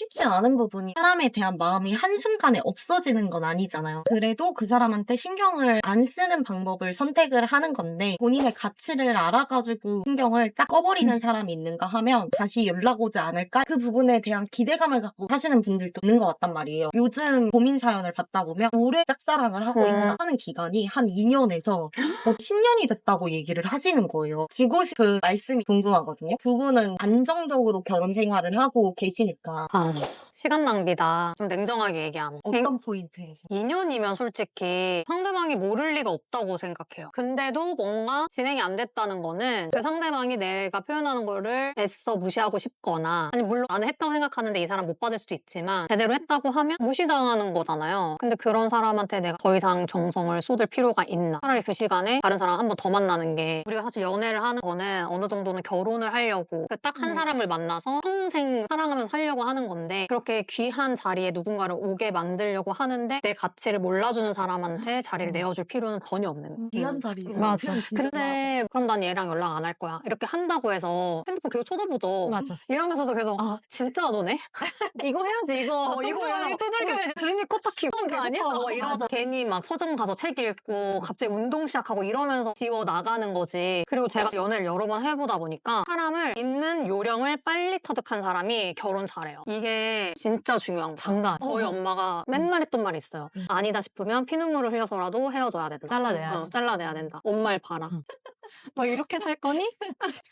쉽지 않은 부분이 사람에 대한 마음이 한순간에 없어지는 건 아니잖아요. 그래도 그 사람한테 신경을 안 쓰는 방법을 선택을 하는 건데 본인의 가치를 알아가지고 신경을 딱 꺼버리는 사람이 있는가 하면 다시 연락 오지 않을까? 그 부분에 대한 기대감을 갖고 사시는 분들도 있는 것 같단 말이에요. 요즘 고민 사연을 받다 보면 오래 짝사랑을 하고 음. 있는 하는 기간이 한 2년에서 10년이 됐다고 얘기를 하시는 거예요. 두고 싶은 말씀이 궁금하거든요. 두 분은 안정적으로 결혼 생활을 하고 계시니까 아, 시간 낭비다. 좀 냉정하게 얘기하면. 어떤 포인트에서? 2년이면 솔직히 상대방이 모를 리가 없다고 생각해요. 근데도 뭔가 진행이 안 됐다는 거는 그 상대방이 내가 표현하는 거를 애써 무시하고 싶거나 아니 물론 나는 했다고 생각하는데 이 사람 못 받을 수도 있지만 제대로 했다고 하면 무시당하는 거잖아요. 근데 그런 사람한테 내가 더 이상 정성을 쏟을 필요가 있나? 차라리 그 시간에 다른 사람 한 번 더 만나는 게 우리가 사실 연애를 하는 거는 어느 정도는 결혼을 하려고 딱한 음. 사람을 만나서 평생 사랑하면서 살려고 하는 건데 그렇게 귀한 자리에 누군가를 오게 만들려고 하는데 내 가치를 몰라주는 사람한테 자리를 음. 내어줄 필요는 전혀 없는 거예요. 귀한 자리. 맞아. 표현 진짜 근데 그럼 난 얘랑 연락 안 할 거야. 이렇게 한다고 해서 핸드폰 계속 쳐다보죠. 맞아. 이러면서도 계속 아 진짜 너네? 이거 해야지 이거 어, 이거 해야지 두들겨야지. 괜히 코딱히 그거 계속 아니야? 하고 이러죠. 괜히 막 서점 가서 책 읽고 갑자기 운동 시작하고 이러면서 지워 나가는 거지. 그리고 제가 연애를 여러 번 해보다 보니까 사람을 있는 요령을 빨리 터득한 사람이 결혼 잘해요. 이게 진짜 중요한 거예요. 장난. 저희 엄마가 맨날 했던 말이 있어요. 음. 아니다 싶으면 피눈물을 흘려서라도 헤어져야 된다. 잘라내야지. 어, 잘라내야 된다. 엄마를 봐라. 응. 너 이렇게 살 거니?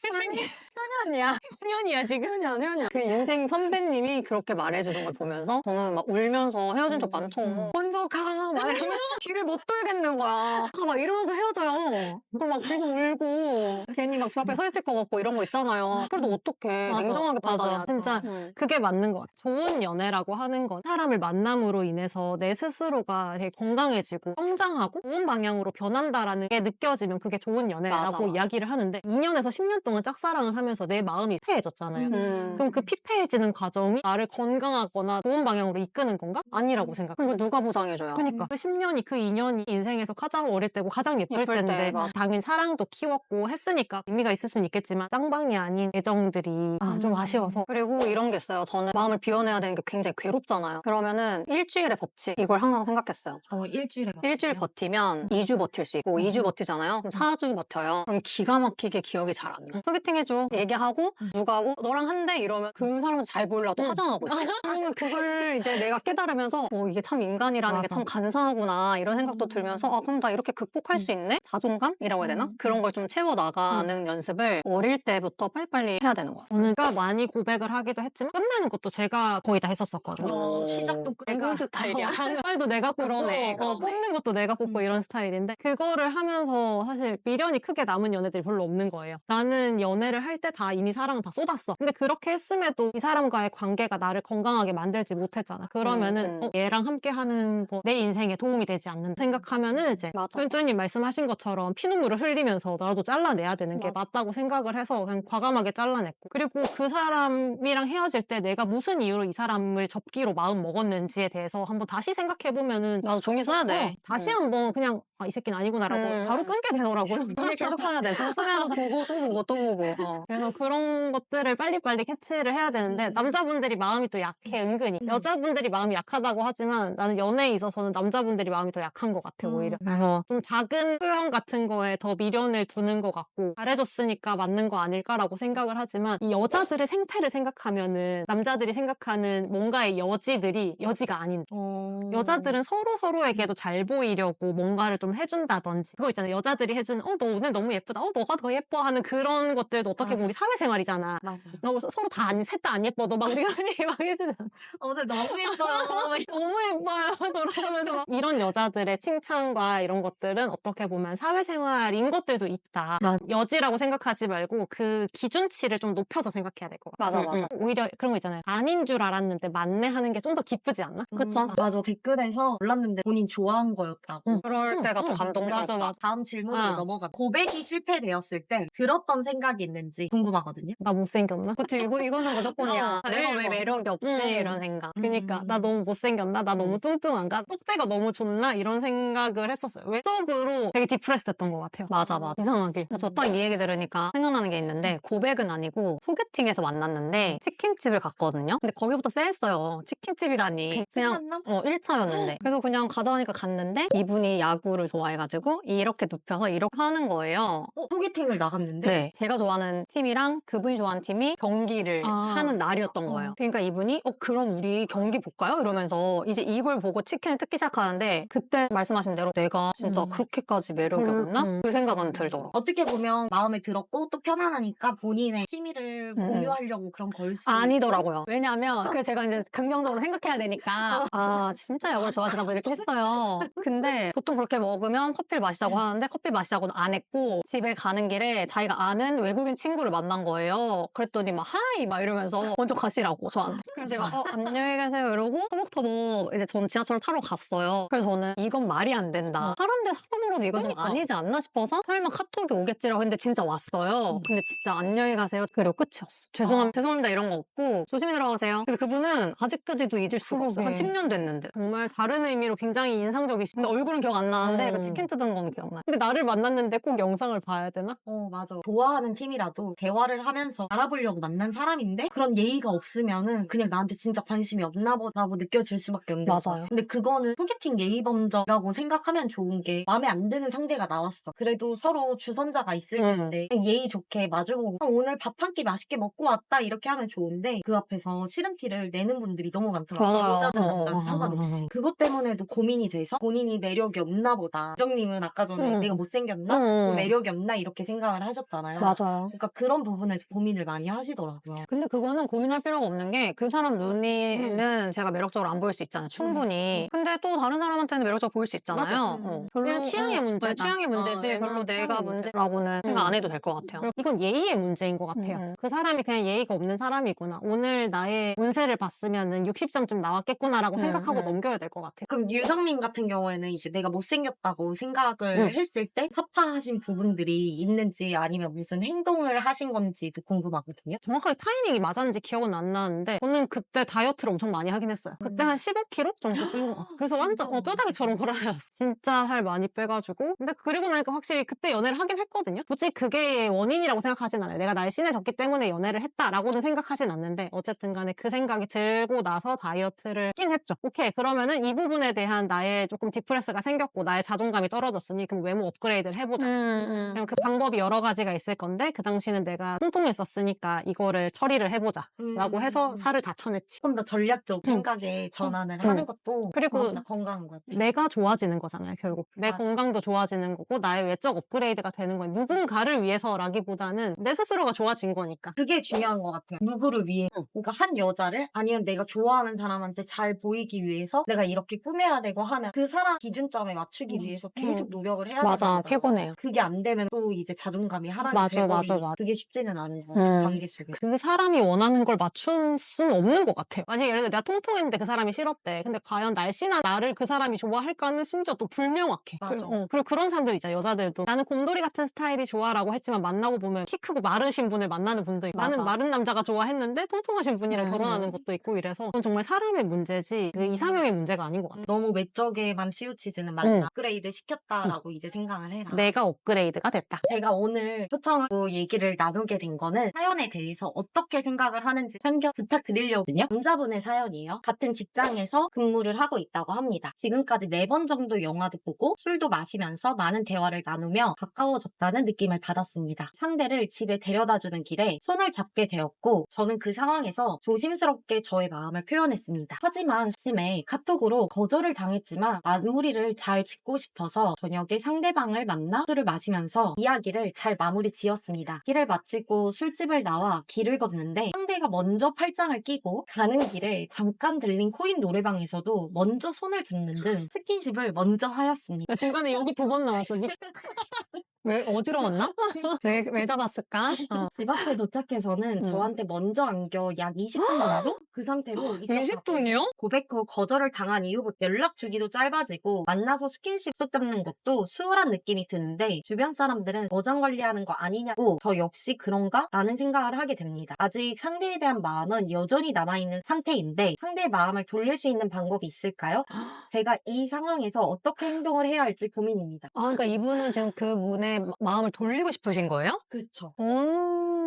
현현이야. 년이야 지금. 현현이야, 현현이야. 그 인생 선배님이 그렇게 말해주는 걸 보면서 저는 막 울면서 헤어진 적 많죠. 음. 먼저 가. 막 이러면 뒤를 못 돌겠는 거야. 아, 막 이러면서 헤어져요. 그럼 막 계속 울고 괜히 막 집 앞에 서 있을 것 같고 이런 거 있잖아요. 그래도 어떡해. 맞아. 냉정하게 맞아. 받아야지. 진짜 응. 그게 맞는 것 같아. 좋은 연애라고 하는 건 사람을 만남으로 인해서 내 스스로가 되게 건강해지고 성장하고 좋은 방향으로 변한다라는 게 느껴지면 그게 좋은 연애라고 맞아. 이야기를 하는데 2년에서 10년 동안 짝사랑을 하면서 내 마음이 피폐해졌잖아요. 음. 그럼 그 피폐해지는 과정이 나를 건강하거나 좋은 방향으로 이끄는 건가? 아니라고 생각해. 이거 누가 보상해줘요? 그러니까 그 10년이 그 2년이 인생에서 가장 어릴 때고 가장 예쁠, 예쁠 맞아. 당연히 사랑도 키웠고 했으니까 의미가 있을 수는 있겠지만 쌍방이 아닌 애정들이 아, 좀 음. 아쉬워서 그리고 이런 게 있어요. 저는 마음을 비워내야 되는 게 굉장히 괴롭잖아요. 그러면은 일주일의 법칙 이걸 항상 생각했어요. 어, 일주일에 일주일 버티면 2주 버틸 수 있고 음. 2주 버티잖아요. 그럼 4주 버텨요. 그럼 기가 막히게 기억이 잘 안 나. 소개팅 해줘. 얘기하고 음. 누가 어, 너랑 한대 이러면 그 사람은 잘 몰라 또 음. 화장하고 있어. 그러면 그걸 이제 내가 깨달으면서 어, 이게 참 인간이라는 게. 참 간사하구나 이런 생각도 음. 들면서 아 그럼 나 이렇게 극복할 수 있네? 자존감이라고 해야 되나? 음. 그런 걸 좀 채워 나가 는 연습을 어릴 때부터 빨리빨리 해야 되는 거야. 저는 꽤 많이 고백을 하기도 했지만 끝내는 것도 제가 거의 다 했었었거든요. 어, 시작도 은근 스타일이야. 말도 내가 뽑고 그러네, 어, 그러네. 뽑는 것도 내가 뽑고 음. 이런 스타일인데 그거를 하면서 사실 미련이 크게 남은 연애들이 별로 없는 거예요. 나는 연애를 할 때 다 이미 사랑을 다 쏟았어. 근데 그렇게 했음에도 이 사람과의 관계가 나를 건강하게 만들지 못했잖아. 그러면은 음, 음. 어, 얘랑 함께 하는 거 내 인생에 도움이 되지 않는다 생각하면은 이제 맞아. 쫀쫀님 말씀하신 것처럼 피눈물을 흘리면서 나도 잘라내야 되는 게 맞아. 맞다고 생각을 해서 그냥 과감하게 잘라냈고 그리고 그 사람이랑 헤어질 때 내가 무슨 이유로 이 사람을 접기로 마음 먹었는지에 대해서 한번 다시 생각해 보면은 맞아 종이 써야 돼. 어, 다시 한번 그냥 아, 이 새끼는 아니구나라고 음. 바로 끊게 되더라고요. 종이 계속 써야 돼. 써 쓰면서 보고 또 보고 또 보고. 어. 그래서 그런 것들을 빨리빨리 캐치를 해야 되는데 남자분들이 마음이 또 약해 은근히 음. 여자분들이 마음이 약하다고 하지만 나는 연애에 있어서는 남자분들이 마음이 더 약한 것 같아 음. 오히려 그래서 좀 작은 표현 같은 거에 더 미련을 두는 것 같고 잘해줬으니까 맞는 거 아닐까라고 생각을 하지만 이 여자들의 생태를 생각하면은 남자들이 생각하는 뭔가의 여지들이 여지가 아닌 어... 여자들은 서로 서로에게도 잘 보이려고 뭔가를 좀 해준다든지 그거 있잖아요. 여자들이 해주는 어너 오늘 너무 예쁘다. 어 너가 더 예뻐. 하는 그런 것들도 어떻게 보면. 우리 사회생활이잖아. 맞아. 너 서- 서로 다셋다 안 예뻐도 막 이런 얘기 막 해주잖아. 오늘 너무 예뻐요. 너무 예뻐요. 돌아가면서 막 이런 여자들의 칭찬과 이런 것들은 어떻게 보면 사회생활인 것들도 있다. 맞아. 여지라고 생각하지 말고 그 기준치를 좀 높여서 생각해야 될 것 같아 맞아, 맞아. 오히려 그런 거 있잖아요 아닌 줄 알았는데 맞네 하는 게 좀 더 기쁘지 않나? 그쵸. 음, 맞아. 댓글에서 몰랐는데 본인 좋아한 거였다고. 응. 그럴 응, 때가 또 응. 감동스럽다. 맞아, 맞아. 다음 질문으로 아. 넘어가. 고백이 실패되었을 때 들었던 생각이 있는지 궁금하거든요. 나 못생겼나? 그치, 이거, 이거는 무조건이야. 어, 내가 왜. 매력이 없지? 음. 이런 생각. 그니까 음. 나 너무 못생겼나? 나 너무 뚱뚱한가? 똑대가 너무 좋나? 이런 생각을 했었어요. 외적으로 되게 디프레스 됐던 것 같아요. 맞아, 맞아. 이상하게. 저딱 이 얘기 들으니까 생각나는 게 있는데 고백은 아니고 소개팅에서 만났는데 치킨집을 갔거든요. 근데 거기부터 쎄했어요. 치킨집이라니. 그냥? 어 1차였는데 그래서 그냥 가자니까 갔는데 이분이 야구를 좋아해가지고 이렇게 눕혀서 이렇게 하는 거예요. 어, 소개팅을 나갔는데 네. 제가 좋아하는 팀이랑 그분이 좋아하는 팀이 경기를 아. 하는 날이었던 거예요. 그러니까 이분이 어 그럼 우리 경기 볼까요? 이러면서 이제 이걸 보고 치킨을 뜯기 시작하는데 그때 말씀하신 대로 내가 진짜 음. 그렇게까지 매력이 음, 없나? 음. 그 생각은 들더라고. 어떻게 보면 마음에 들었고 또 편안하니까 본인의 취미를 음. 공유하려고 그런 걸 수. 아니더라고요. 왜냐하면 그래서 제가 이제 긍정적으로 생각해야 되니까 아 진짜 야구를 좋아하시나 보 이렇게 했어요. 근데 보통 그렇게 먹으면 커피를 마시자고 하는데 커피 마시자고는 안 했고 집에 가는 길에 자기가 아는 외국인 친구를 만난 거예요. 그랬더니 막 하이 막 이러면서 먼저 가시라고 저한테. 그래서 제가 어 안녕히 계세요 이러고 터벅터벅 이제 전 지하철 타러 갔어요. 그래서 저는 이건 말이 안 된다. 사람 대 사람으로도 이건 좀 그러니까. 아니지 않나 싶어서 설마 카톡이 오겠지라고 했는데 진짜 왔어요. 음. 근데 진짜 안녕히 가세요. 그리고 끝이었어. 죄송합니다. 죄송합니다 이런 거 없고 조심히 들어가세요. 그래서 그분은 아직까지도 잊을 수가 없어요. 한 그러게. 10년 됐는데. 정말 다른 의미로 굉장히 인상적이시. 근데 얼굴은 기억 안 나는데 어. 그 치킨 뜯은 건 기억나. 근데 나를 만났는데 꼭 영상을 봐야 되나? 어, 맞아. 좋아하는 팀이라도 대화를 하면서 알아보려고 만난 사람인데 그런 예의가 없으면은 그냥 나한테 진짜 관심이 없나 보다고 느껴질 수밖에 없는데. 맞아요. 근데 그거는 소개팅 예의 범저라고 생각하면 좋은 게 마음에 안 드는 상대가 나왔어. 그래도 서로 주선자가 있을 음. 텐데 그냥 예의 좋게 마주보고 아, 오늘 밥 한 끼 맛있게 먹고 왔다 이렇게 하면 좋은데 그 앞에서 싫은 티를 내는 분들이 너무 많더라고요. 여자든 어, 남자든 어, 어, 상관없이. 어, 어. 그것 때문에도 고민이 돼서 본인이 매력이 없나 보다. 부정님은 아까 전에 음. 내가 못생겼나? 음. 뭐 매력이 없나? 이렇게 생각을 하셨잖아요. 맞아요. 그러니까 그런 부분에서 고민을 많이 하시더라고요. 근데 그거는 고민할 필요가 없는 게 그 사람 눈에는 제가 매력적으로 안 보일 수 있잖아요. 충분히. 근데 또 다른 사람한테는 매력적으로 보일 수 있잖아요. 어. 그냥 취향의 어, 문제다. 네, 취향의 문제지. 어, 별로 내가 문제라고는 생각 안 해도 될 것 같아요. 이건 예의의 문제인 것 같아요. 음. 그 사람이 그냥 예의가 없는 사람이구나. 오늘 나의 운세를 봤으면은 60점쯤 나왔겠구나라고 음, 생각하고 음. 넘겨야 될 것 같아요. 그럼 유정민 같은 경우에는 이제 내가 못생겼다고 생각을 응. 했을 때 타파하신 부분들이 있는지 아니면 무슨 행동을 하신 건지도 궁금하거든요. 정확하게 타이밍이 맞았는지 기억은 안 나는데 저는 그때 다이어트를 엄청 많이 하긴 했어요. 그때 음. 한 15kg 정도 뺀 것 같아요. 그래서 완전 어, 뼈다귀처럼 걸어다녔어. 진짜 살 많이 빼가지고 근데 그리고 나니까 확실히 그때 연애를 하긴 했거든요. 굳이 그게 원인이라고 생각하진 않아요. 내가 날씬해졌기 때문에 연애를 했다라고는 생각하진 않는데 어쨌든 간에 그 생각이 들고 나서 다이어트를 낀 했죠. 오케이 그러면은 이 부분에 대한 나의 조금 디프레스가 생겼고 나의 자존감이 떨어졌으니 그럼 외모 업그레이드를 해보자. 음, 그냥 그 방법이 여러 가지가 있을 건데 그 당시는 내가 통통했었으니까 이거를 처리를 해보자 라고 해서 살을 다 쳐냈지 조금 더 전략적 응. 생각에 전환을 응. 하는 것도 그리고 건강한 것 같아요. 내가 좋아지는 거잖아요 결국 내 맞아. 건강도 좋아지는 거고 나의 외적 업그레이드가 되는 건 누군가를 위해서라기보다는 내 스스로가 좋아진 거니까 그게 중요한 것 같아요. 누구를 위해. 그러니까 한 여자를 아니면 내가 좋아하는 사람한테 잘 보이기 위해서 내가 이렇게 꾸며야 되고 하면 그 사람 기준점에 맞추기 음. 위해서 계속 노력을 해야 맞아. 되는 거잖아요. 피곤해요. 그게 안 되면 또 이제 자존감이 하락이 맞아, 돼버리고 맞아, 맞아. 그게 쉽지는 않은 것 같아요. 음. 관계 속에서. 그 사람이 원하는 걸 맞출 수는 없는 것 같아요. 만약에 예를 들어 내가 통통했는데 그 사람이 싫었대. 근데 과연 날씬한 나를 그 사람이 좋아할까는 심지어 또 불명확해. 맞아. 그, 어, 그리고 그런 사람들 있잖아, 여자들도. 나는 곰돌이 같은 스타일이 좋아라고 했지만 만나고 보면 키 크고 마르신 분을 만나는 분도 있고. 맞아. 나는 마른 남자가 좋아했는데 통통하신 분이랑 음. 결혼하는 것도 있고 이래서 그건 정말 사람의 문제지 그 이상형의 문제가 아닌 것 같아. 너무 외적에만 치우치지는 말라. 응. 업그레이드 시켰다라고 이제 생각을 해라. 내가 업그레이드가 됐다. 제가 오늘 초청으로 얘기를 나누게 된 거는 사연에 대해서 어떻게 생각을 하는지 참견 부탁드리려 거든요. 남자분의 사연이에요. 같은 직장에서 근무를 하고 있다고 합니다. 지금까지 네 번 정도 영화도 보고 술도 마시면서 많은 대화를 나누며 가까워졌다는 느낌을 받았습니다. 상대를 집에 데려다 주는 길에 손을 잡게 되었고 저는 그 상황에서 조심스럽게 저의 마음을 표현했습니다. 하지만 아침에 카톡으로 거절을 당했지만 마무리를 잘 짓고 싶어서 저녁에 상대방을 만나 술을 마시면서 이야기를 잘 마무리 지었습니다. 길을 마치고 술집을 나와 길을 걷는데 상대가 먼저 팔짱을 끼고 가는 길에 잠깐 들린 코인 노래방에서도 먼저 손을 잡는 등 스킨십을 먼저 하였습니다. 중간에 여기 두 번 나왔어. 왜 어지러웠나? 왜, 왜 잡았을까? 어. 집 앞에 도착해서는 음. 저한테 먼저 안겨 약 20분 정도? 그 상태로 있었어요. 20분이요? 고백 후 거절을 당한 이후부터 연락 주기도 짧아지고 만나서 스킨십 쏟잡는 것도 수월한 느낌이 드는데 주변 사람들은 어장 관리하는 거 아니냐고 저 역시 그런가? 라는 생각을 하게 됩니다. 아직 상대에 대한 마음은 여전히 남아있는 상태인데 상대의 마음을 돌릴 수 있는 방법이 있을까요? 제가 이 상황에서 어떻게 행동을 해야 할지 고민입니다. 아, 그러니까 이분은 지금 그 분의 마- 마음을 돌리고 싶으신 거예요? 그쵸.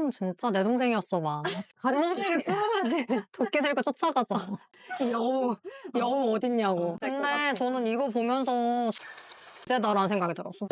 음, 진짜 내 동생이었어, 막. 가령지를 뚫어야지. 도끼 들고 쫓아가자. 여우, 여우 어딨냐고. 근데 저는 이거 보면서 세다라는 생각이 들었어.